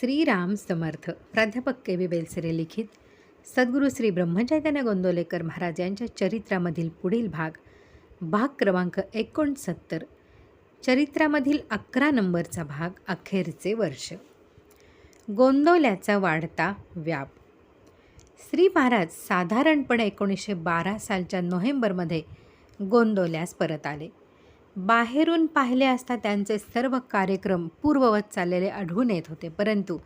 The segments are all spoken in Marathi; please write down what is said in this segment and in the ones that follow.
श्रीराम समर्थ प्राध्यापक के बी बेलसरे लिखित सद्गुरू श्री ब्रह्मचैतन्य गोंदवलेकर महाराज यांच्या चरित्रामधील पुढील भाग भाग क्रमांक एकोणसत्तर चरित्रामधील अकरा नंबरचा भाग अखेरचे वर्ष. गोंदवल्याचा वाढता व्याप. श्री महाराज साधारणपणे एकोणीसशे बारा सालच्या नोव्हेंबरमध्ये गोंदवल्यास परत आले. बाहेरून पाहिले असता त्यांचे सर्व कार्यक्रम पूर्ववत चाललेले आढळून येत होते. परंतु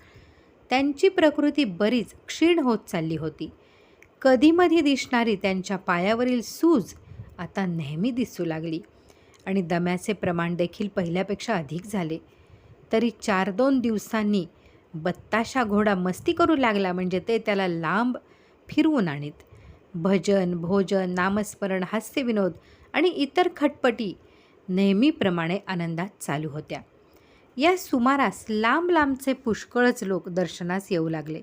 त्यांची प्रकृती बरीच क्षीण होत चालली होती. कधीमधी दिसणारी त्यांच्या पायावरील सूज आता नेहमी दिसू लागली आणि दम्याचे प्रमाण देखील पहिल्यापेक्षा अधिक झाले. तरी चार दोन दिवसांनी बत्ताशा घोडा मस्ती करू लागला म्हणजे ते त्याला लांब फिरवून आणीत. भजन भोजन नामस्मरण हास्यविनोद आणि इतर खटपटी नेहमीप्रमाणे आनंदात चालू होत्या. या सुमारास लांब लांबचे पुष्कळच लोक दर्शनास येऊ लागले.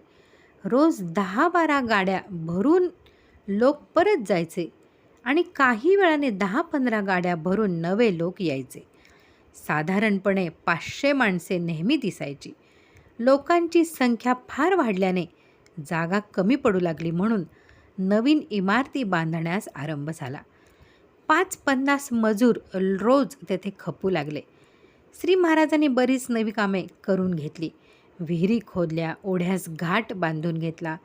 रोज दहा बारा गाड्या भरून लोक परत जायचे आणि काही वेळाने दहा पंधरा गाड्या भरून नवे लोक यायचे. साधारणपणे पाचशे माणसे नेहमी दिसायची. लोकांची संख्या फार वाढल्याने जागा कमी पडू लागली म्हणून नवीन इमारती बांधण्यास आरंभ झाला. पाच पन्नास मजूर रोज तेथे खपू लागले. श्री महाराजांनी बरीच नवी कामे करून घेतली. विहिरी खोदल्या ओढ्यास घाट बांधून घेतला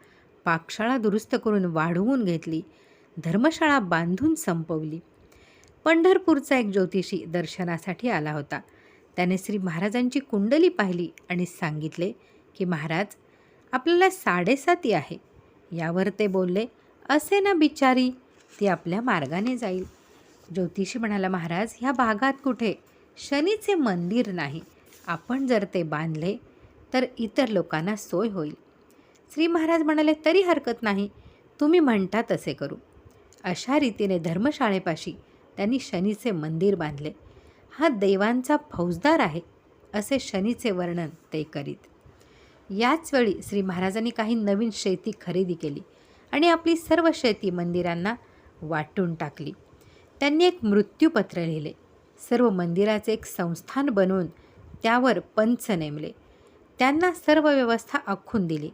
पाकशाळा दुरुस्त करून वाढवून घेतली धर्मशाळा बांधून संपवली. पंढरपूरचा एक ज्योतिषी दर्शनासाठी आला होता. त्याने श्री महाराजांची कुंडली पाहिली आणि सांगितले की महाराज आपल्याला साडेसाती आहे. यावर ते बोलले असे ना बिचारी ती आपल्या मार्गाने जाईल. ज्योतिषी म्हणाला महाराज ह्या भागात कुठे? शनीचे मंदिर नाही. आपण जर ते बांधले तर इतर लोकांना सोय होईल. श्री महाराज म्हणाले तरी हरकत नाही. तुम्ही म्हणता तसे करू. अशा रीतीने धर्मशाळेपाशी त्यांनी शनीचे मंदिर बांधले. हा देवांचा फौजदार आहे असे शनीचे वर्णन ते करीत. याचवेळी श्री महाराजांनी काही नवीन शेती खरेदी केली आणि आपली सर्व शेती मंदिरांना वाटून टाकली. त्यांनी एक मृत्यूपत्र लिहिले. सर्व मंदिराचे एक संस्थान बनवून त्यावर पंच नेमले. त्यांना सर्व व्यवस्था आखून दिली.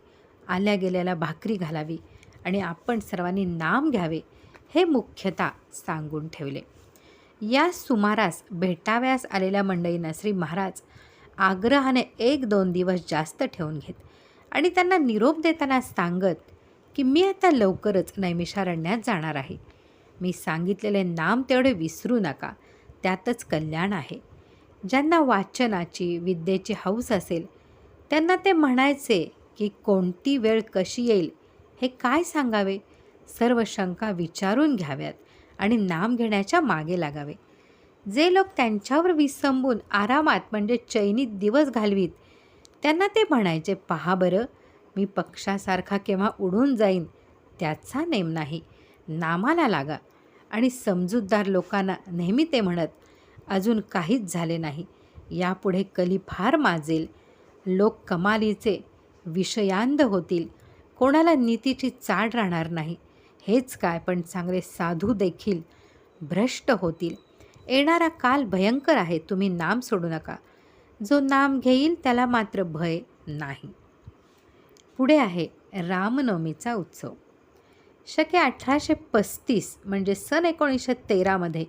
आल्या गेल्याला भाकरी घालावी आणि आपण सर्वांनी नाम घ्यावे हे मुख्यतः सांगून ठेवले. या सुमारास भेटाव्यास आलेल्या मंडळींना श्री महाराज आग्रहाने एक दोन दिवस जास्त ठेवून घेत आणि त्यांना निरोप देताना सांगत की मी आता लवकरच नैमिषारण्यात जाणार आहे. मी सांगितलेले नाम तेवढे विसरू नका. त्यातच कल्याण आहे. ज्यांना वाचनाची विद्येची हौस असेल त्यांना ते म्हणायचे की कोणती वेळ कशी येईल हे काय सांगावे? सर्व शंका विचारून घ्याव्यात आणि नाम घेण्याच्या मागे लागावे. जे लोक त्यांच्यावर विसंबून आरामात म्हणजे चैनीत दिवस घालवीत त्यांना ते म्हणायचे पहा बरं मी पक्षासारखा केव्हा उडून जाईन त्याचा नेम नाही. नामाला लागा. आणि समजूतदार लोकांना नेहमी ते म्हणत अजून काहीच झाले नाही. यापुढे कली फार माजेल. लोक कमालीचे विषयांध होतील. कोणाला नीतीची चाड राहणार नाही. हेच काय पण चांगले साधू देखील भ्रष्ट होतील. येणारा काल भयंकर आहे. तुम्ही नाम सोडू नका. जो नाम घेईल त्याला मात्र भय नाही. पुढे आहे रामनवमीचा उत्सव. शके अठराशे पस्तीस म्हणजे सन एकोणीसशे तेरामध्ये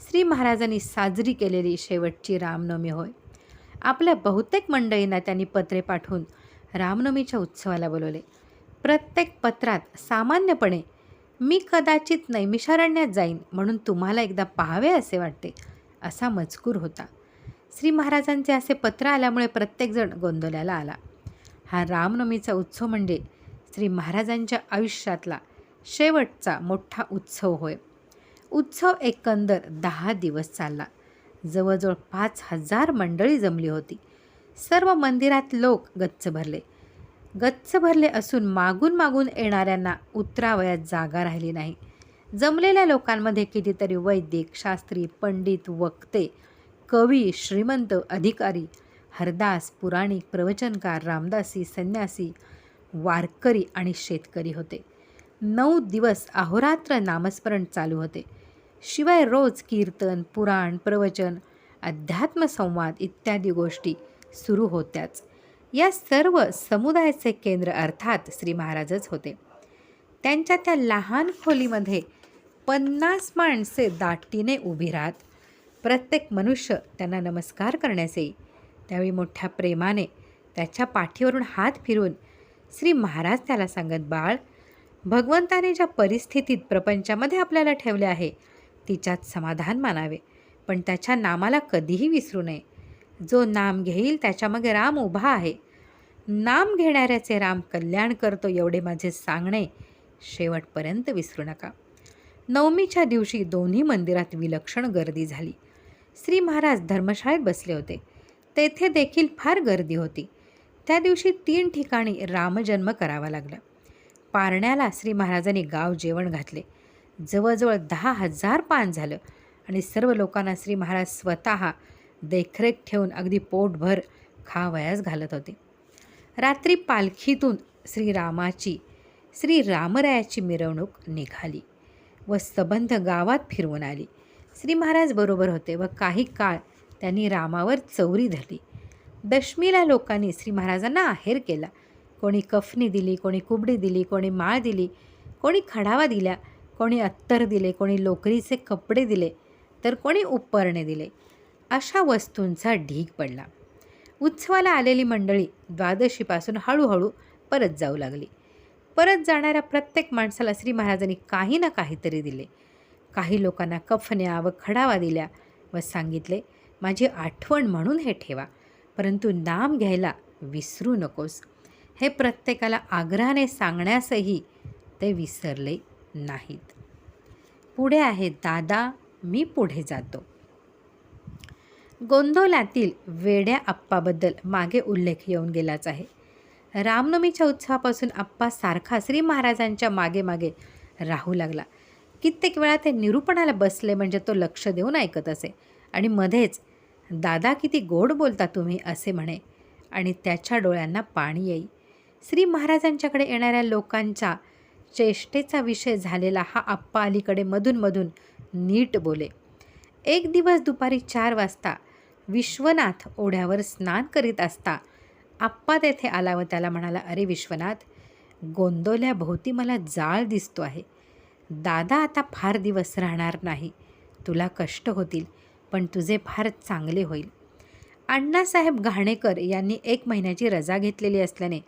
श्री महाराजांनी साजरी केलेली शेवटची रामनवमी होय. आपल्या बहुतेक मंडळींना त्यांनी पत्रे पाठवून रामनवमीच्या उत्सवाला बोलवले. प्रत्येक पत्रात सामान्यपणे मी कदाचित नैमिषारण्यात जाईन म्हणून तुम्हाला एकदा पाहावे असे वाटते असा मजकूर होता. श्री महाराजांचे असे पत्र आल्यामुळे प्रत्येकजण गोंधळाला आला. हा रामनवमीचा उत्सव म्हणजे श्री महाराजांच्या आयुष्यातला शेवटचा मोठा उत्सव होय. उत्सव एकंदर दहा दिवस चालला. जवळजवळ पाच हजार मंडळी जमली होती. सर्व मंदिरात लोक गच्च भरले. गच्च भरले असून मागून मागून येणाऱ्यांना उतरावयात जागा राहिली नाही. जमलेल्या लोकांमध्ये कितीतरी वैदिक शास्त्री पंडित वक्ते कवी श्रीमंत अधिकारी हरदास पुराणिक प्रवचनकार रामदासी संन्यासी वारकरी आणि शेतकरी होते. नऊ दिवस अहोरात्र नामस्मरण चालू होते. शिवाय रोज कीर्तन पुराण प्रवचन अध्यात्मसंवाद इत्यादी गोष्टी सुरू होत्याच. या सर्व समुदायाचे केंद्र अर्थात श्री महाराजच होते. त्यांच्या त्या लहान खोलीमध्ये पन्नास माणसे दाटीने उभी राहत प्रत्येक मनुष्य त्यांना नमस्कार करण्यास येई त्यावेळी मोठ्या प्रेमाने त्याच्या पाठीवरून हात फिरून श्री महाराज त्याला सांगत बाळ भगवंताने ज्या परिस्थितीत प्रपंचामध्ये आपल्याला ठेवले आहे तिच्यात समाधान मानावे. पण त्याच्या नामाला कधीही विसरू नये. जो नाम घेईल त्याच्यामागे राम उभा आहे. नाम घेणाऱ्याचे राम कल्याण करतो एवढे माझे सांगणे शेवटपर्यंत विसरू नका. नवमीच्या दिवशी दोन्ही मंदिरात विलक्षण गर्दी झाली. श्री महाराज धर्मशाळेत बसले होते. तेथे देखील फार गर्दी होती. त्या दिवशी तीन ठिकाणी रामजन्म करावा लागला. पारण्याला श्री महाराजांनी गाव जेवण घातले. जवळजवळ दहा हजार पान झालं आणि सर्व लोकांना श्री महाराज स्वतः देखरेख ठेवून अगदी पोटभर खावयास घालत होते. रात्री पालखीतून श्रीरामाची श्री रामरायाची मिरवणूक निघाली व सबंध गावात फिरवून आली. श्री महाराज बरोबर होते व काही काळ त्यांनी रामावर चौरी धरली. दशमीला लोकांनी श्री महाराजांना आहेर केला. कोणी कफनी दिली कोणी कुबडी दिली कोणी माळ दिली कोणी खडावा दिल्या कोणी अत्तर दिले कोणी लोकरीचे कपडे दिले तर कोणी उपरणे दिले. अशा वस्तूंचा ढीग पडला. उत्सवाला आलेली मंडळी द्वादशीपासून हळूहळू परत जाऊ लागली. परत जाणाऱ्या प्रत्येक माणसाला श्री महाराजांनी काही ना काहीतरी दिले. काही लोकांना कफन्या व खडावा दिल्या व सांगितले माझी आठवण म्हणून हे ठेवा परंतु नाम घ्यायला विसरू नकोस. हे प्रत्येकाला आग्रहाने सांगण्यासही ते विसरले नाहीत. पुढे आहे दादा मी पुढे जातो. गोंदोलातील वेड्या आप्पाबद्दल मागे उल्लेख येऊन गेलाच आहे. रामनवमीच्या उत्सवापासून आप्पा सारखा श्री महाराजांच्या मागे मागे राहू लागला. कित्येक वेळा ते निरूपणाला बसले म्हणजे तो लक्ष देऊन ऐकत असे. आणि मध्येच दादा किती गोड बोलता तुम्ही असे म्हणे. आणि त्याच्या डोळ्यांना पाणी येई. श्री महाराजांच्याकडे येणाऱ्या लोकांच्या चेष्टेचा विषय झालेला हा आप्पा अलीकडे मधूनमधून नीट बोले. एक दिवस दुपारी चार वाजता विश्वनाथ ओढ्यावर स्नान करीत असता आप्पा तेथे आला व त्याला म्हणाला अरे विश्वनाथ गोंदोल्याभोवती मला जाळ दिसतो आहे. दादा आता फार दिवस राहणार नाही. तुला कष्ट होतील पण तुझे फार चांगले होईल. अण्णासाहेब घाणेकर यांनी एक महिन्याची रजा घेतलेली असल्याने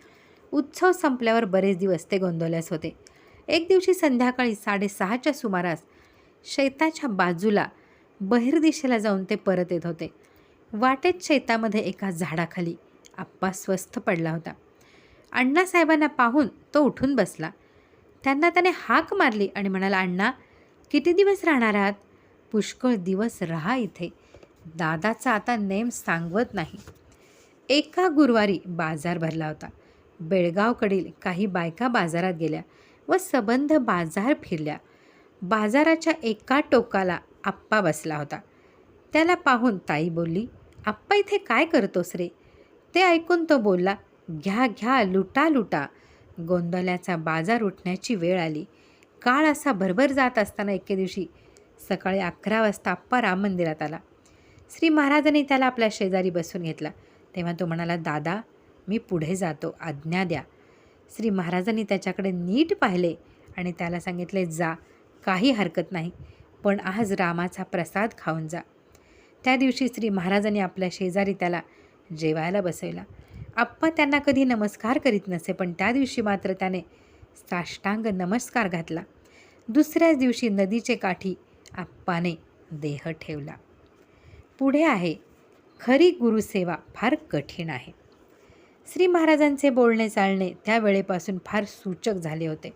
उत्सव संपल्यावर बरेच दिवस ते गोंदवल्यास होते. एक दिवशी संध्याकाळी साडेसहाच्या सुमारास शेताच्या बाजूला बहिर्दिशेला जाऊन ते परत येत होते. वाटेत शेतामध्ये एका झाडाखाली आप्पा स्वस्थ पडला होता. अण्णासाहेबांना पाहून तो उठून बसला. त्यांना त्याने हाक मारली आणि म्हणाला अण्णा किती दिवस राहणार आहात? पुष्कळ दिवस राहा इथे. दादाचा आता नेम सांगवत नाही. एका गुरुवारी बाजार भरला होता. बेळगावकडील काही बायका बाजारात गेल्या व सबंध बाजार फिरल्या. बाजाराच्या एका टोकाला आप्पा बसला होता. त्याला पाहून ताई बोलली आप्पा इथे काय करतोस रे? ते ऐकून तो बोलला घ्या घ्या लुटा लुटा. गोंदल्याचा बाजार उठण्याची वेळ आली. काळ असा भरभर जात असताना एके दिवशी सकाळी अकरा वाजता आप्पा राम मंदिरात आला. श्री महाराजांनी त्याला आपल्या शेजारी बसून घेतला. तेव्हा तो म्हणाला दादा मी पुढे जातो. आज्ञा द्या. श्री महाराजांनी त्याच्याकडे नीट पाहिले आणि त्याला सांगितले जा. काही हरकत नाही. पण आज रामाचा प्रसाद खाऊन जा. त्या दिवशी श्री महाराजांनी आपल्या शेजारी त्याला जेवायला बसवला. आप्पा त्यांना कधी नमस्कार करीत नसे पण त्या दिवशी मात्र त्याने साष्टांग नमस्कार घातला. दुसऱ्याच दिवशी नदीचे काठी आप्पाने देह ठेवला. पुढे आहे. खरी गुरुसेवा फार कठीण आहे. श्री महाराजांचे बोलणे चालणे त्या वेळेपासून फार सूचक झाले होते.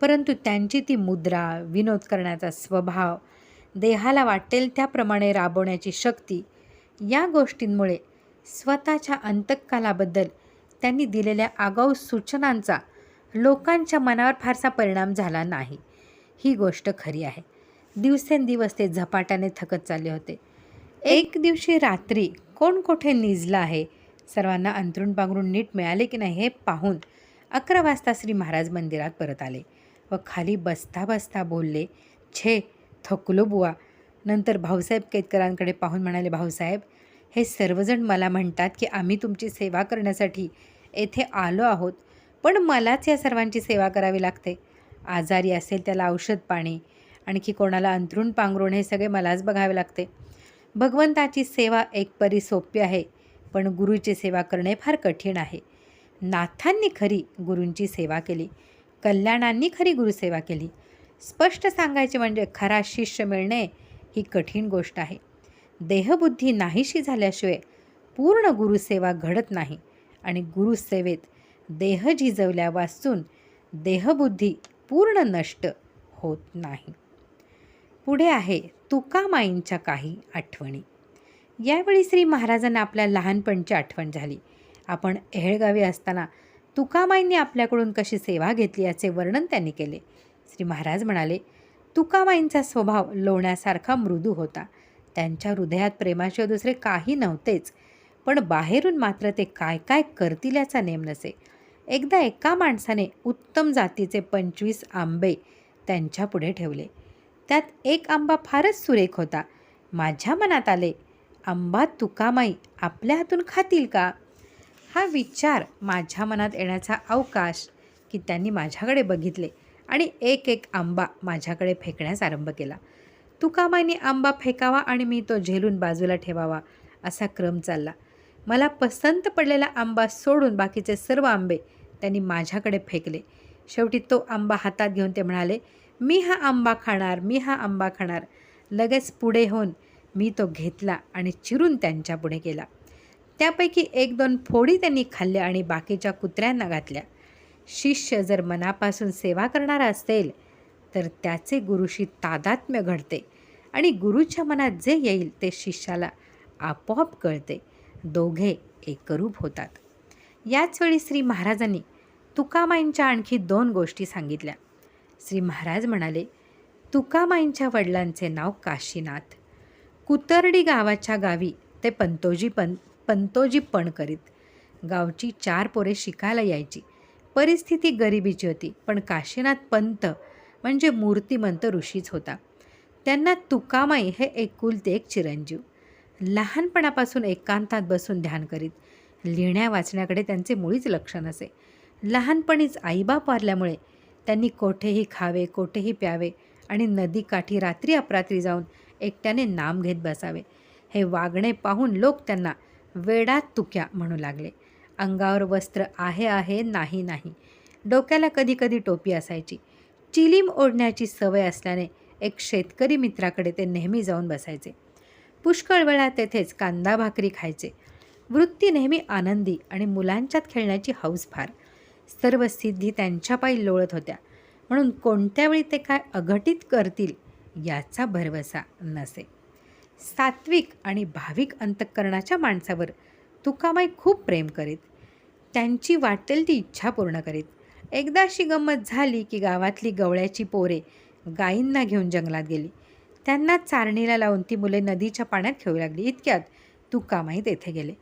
परंतु त्यांची ती मुद्रा विनोद करण्याचा स्वभाव देहाला वाटेल त्याप्रमाणे राबवण्याची शक्ती या गोष्टींमुळे स्वतःच्या अंतकालाबद्दल त्यांनी दिलेल्या आगाऊ सूचनांचा लोकांच्या मनावर फारसा परिणाम झाला नाही. ही गोष्ट खरी आहे. दिवसेंदिवस ते झपाट्याने थकत चालले होते. एक दिवशी रात्री कोण कोठे निजलं आहे? सर्वांना अंथरूण पांघरून नीट मिळाले की नाही हे पाहून अकरा वाजता श्री महाराज मंदिरात परत आले व खाली बसता बसता बोलले छे थकलो बुवा. नंतर भाऊसाहेब केतकरांकडे पाहून म्हणाले भाऊसाहेब हे सर्वजण मला म्हणतात की आम्ही तुमची सेवा करण्यासाठी येथे आलो आहोत पण मलाच या सर्वांची सेवा करावी लागते. आजारी असेल त्याला औषध पाणी आणखी कोणाला अंथरूण पांघरूण हे सगळे मलाच बघावे लागते. भगवंताची सेवा एक परी सोपी आहे पण गुरुची सेवा करणे फार कठीण आहे. नाथांनी खरी गुरूंची सेवा केली. कल्याणांनी खरी गुरुसेवा केली. स्पष्ट सांगायचे म्हणजे खरा शिष्य मिळणे ही कठीण गोष्ट आहे. देहबुद्धी नाहीशी झाल्याशिवाय पूर्ण गुरुसेवा घडत नाही आणि गुरुसेवेत देह झिजवल्या वाचून देहबुद्धी पूर्ण नष्ट होत नाही. पुढे आहे तुकामाईंच्या काही आठवणी. यावेळी श्री महाराजांना आपल्या लहानपणची आठवण झाली. आपण एहेळगावी असताना तुकामाईंनी आपल्याकडून कशी सेवा घेतली याचे वर्णन त्यांनी केले. श्री महाराज म्हणाले तुकामाईंचा स्वभाव लोण्यासारखा मृदू होता. त्यांच्या हृदयात प्रेमाशिवाय दुसरे काही नव्हतेच. पण बाहेरून मात्र ते काय काय करतील याचा नेम नसे. एकदा एका माणसाने उत्तम जातीचे पंचवीस आंबे त्यांच्यापुढे ठेवले. त्यात एक आंबा फारच सुरेख होता. माझ्या मनात आले आंबा तुकामाई आपल्या हातून खातील का? हा विचार माझ्या मनात येण्याचा अवकाश की त्यांनी माझ्याकडे बघितले आणि एक एक आंबा माझ्याकडे फेकण्यास आरंभ केला. तुकामाईने आंबा फेकावा आणि मी तो झेलून बाजूला ठेवावा असा क्रम चालला. मला पसंत पडलेला आंबा सोडून बाकीचे सर्व आंबे त्यांनी माझ्याकडे फेकले. शेवटी तो आंबा हातात घेऊन ते म्हणाले मी हा आंबा खाणार मी हा आंबा खाणार. लगेच पुढे होऊन मी तो घेतला आणि चिरून त्यांच्यापुढे गेला. त्यापैकी एक दोन फोडी त्यांनी खाल्ल्या आणि बाकीच्या कुत्र्यांना घातल्या. शिष्य जर मनापासून सेवा करणारा असेल तर त्याचे गुरुशी तादात्म्य घडते आणि गुरुच्या मनात जे येईल ते शिष्याला आपोआप कळते. दोघे एकरूप होतात. याचवेळी श्री महाराजांनी तुकामाईंच्या आणखी दोन गोष्टी सांगितल्या. श्री महाराज म्हणाले तुकामाईंच्या वडिलांचे नाव काशीनाथ कुतर्डी गावाच्या गावी ते पंतोजी पं पंतोजी पण करीत. गावची चार पोरे शिकायला यायची. परिस्थिती गरिबीची होती पण काशीनाथ पंत म्हणजे मूर्तिमंत ऋषीच होता. त्यांना तुकामाई हे एकुलते एक चिरंजीव. लहानपणापासून एकांतात बसून ध्यान करीत. लिहिण्या वाचण्याकडे त्यांचे मुळीच लक्ष नसे. लहानपणीच आईबाप वारल्यामुळे त्यांनी कोठेही खावे कोठेही प्यावे आणि नदीकाठी रात्री अपरात्री जाऊन एकट्याने नाम घेत बसावे. हे वागणे पाहून लोक त्यांना वेडा तुक्या म्हणू लागले. अंगावर वस्त्र आहे आहे नाही नाही. डोक्याला कधीकधी टोपी असायची. चिलीम ओढण्याची सवय असल्याने एक शेतकरी मित्राकडे ते नेहमी जाऊन बसायचे. पुष्कळ वेळा तेथेच कांदा भाकरी खायचे. वृत्ती नेहमी आनंदी आणि मुलांच्यात खेळण्याची हौस फार. सर्व सिद्धी त्यांच्यापायी लोळत होत्या. म्हणून कोणत्या वेळी ते काय अघटित करतील याचा भरवसा नसे. सात्विक आणि भाविक अंतःकरणाच्या माणसावर तुकामाई खूप प्रेम करीत. त्यांची वाटेल ती इच्छा पूर्ण करीत. एकदा अशी गंमत झाली की गावातली गवळ्याची पोरे गायींना घेऊन जंगलात गेली. त्यांना चारणीला लावून ती मुले नदीच्या पाण्यात खेळू लागली. इतक्यात तुकामाई तेथे गेले.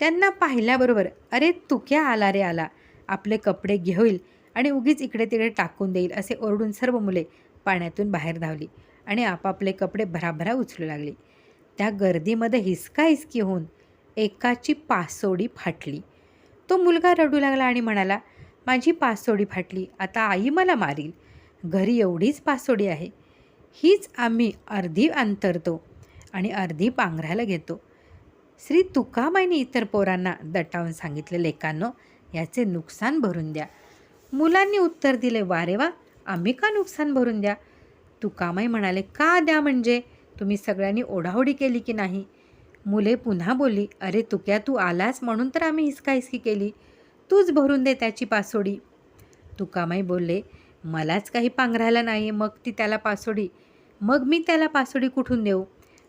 त्यांना पाहिल्याबरोबर अरे तुक्या आला रे आला. आपले कपडे घेईल आणि उगीच इकडे तिकडे टाकून देईल असे ओरडून सर्व मुले पाण्यातून बाहेर धावली. आणि आपापले कपडे भराभरा उचलू लागली. त्या गर्दीमध्ये हिसका हिसकी होऊन एकाची पासोडी फाटली. तो मुलगा रडू लागला आणि म्हणाला माझी पासोडी फाटली. आता आई मला मारील. घरी एवढीच पासोडी आहे. हीच आम्ही अर्धी अंतरतो आणि अर्धी पांघरायला घेतो. श्री तुकामाईने इतर पोरांना दटावून सांगितले लेकांनो याचे नुकसान भरून द्या. मुलांनी उत्तर दिले वारे वा आम्ही का नुकसान भरून द्या? तुकामाई म्हणाले का द्या म्हणजे? तुम्ही सगळ्यांनी ओढाओढी केली की नाही? मुले पुन्हा बोलली अरे तुक्या तू आलास म्हणून तर आम्ही हिसका हिसकी केली. तूच भरून दे त्याची पासोडी. तुकामाई बोलले मलाच काही पांघरायला नाही मग ती त्याला पासोडी. मग मी त्याला पासोडी कुठून देऊ?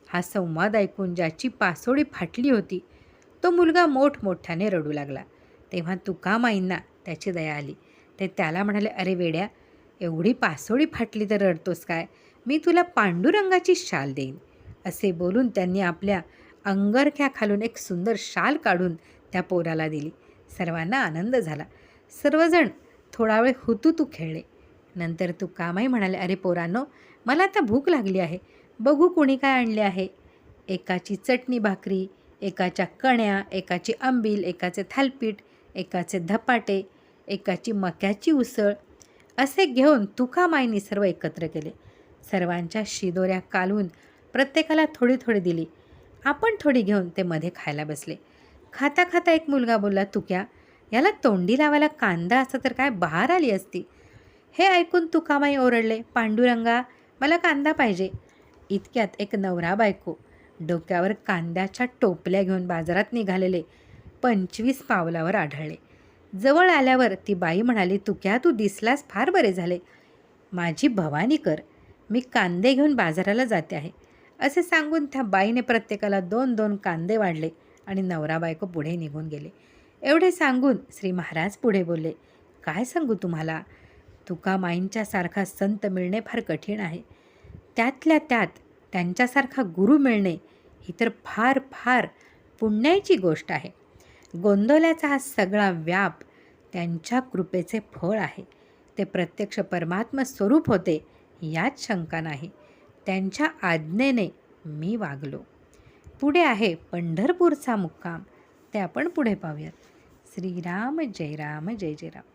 हा संवाद ऐकून ज्याची पासोडी फाटली होती तो मुलगा मोठमोठ्याने रडू लागला. तेव्हा तुकामाईंना त्याची दया आली. ते त्याला म्हणाले अरे वेड्या एवढी पासोडी फाटली तर रडतोस काय? मी तुला पांडुरंगाची शाल देईन. असे बोलून त्यांनी आपल्या अंगरख्या खालून एक सुंदर शाल काढून त्या पोराला दिली. सर्वांना आनंद झाला. सर्वजण थोडा वेळ हुतू तू खेळले. नंतर तू कामाई म्हणाले अरे पोरांनो मला आता भूक लागली आहे. बघू कोणी काय आणले आहे. एकाची चटणी भाकरी एकाच्या कण्या एकाची आंबील एकाचे थालपीठ एकाचे धपाटे एकाची मक्याची उसळ असे घेऊन तुकामाईंनी सर्व एकत्र केले. सर्वांच्या शिदोऱ्या कालून प्रत्येकाला थोडी थोडी दिली. आपण थोडी घेऊन ते मध्ये खायला बसले. खाता खाता एक मुलगा बोलला तुक्या याला तोंडी लावायला कांदा असता तर काय बहार आली असती? हे ऐकून तुकामाई ओरडले पांडुरंगा मला कांदा पाहिजे. इतक्यात एक नवरा बायको डोक्यावर कांद्याच्या टोपल्या घेऊन बाजारात निघालेले. पंचवीस पावलावर आढळले. जवळ आल्यावर ती बाई म्हणाली तुक्या तू दिसलास? फार बरे झाले. माझी भवानी कर. मी कांदे घेऊन बाजाराला जाते आहे. असे सांगून त्या बाईने प्रत्येकाला दोन दोन कांदे वाढले आणि नवरा बायको पुढे निघून गेले. एवढे सांगून श्री महाराज पुढे बोलले काय सांगू तुम्हाला? तुका माईंच्यासारखा संत मिळणे फार कठीण आहे. त्यातल्या त्यात त्यांच्यासारखा गुरु मिळणे ही तर फार फार पुण्याची गोष्ट आहे. गोंदवल्याचा हा सगळा व्याप त्यांच्या कृपेचे फळ आहे. ते प्रत्यक्ष परमात्म स्वरूप होते यात शंका नाही. त्यांच्या आज्ञेने मी वागलो. पुढे आहे पंढरपूरचा मुक्काम. ते आपण पुढे पाहूयात. श्रीराम जय राम जय जय राम.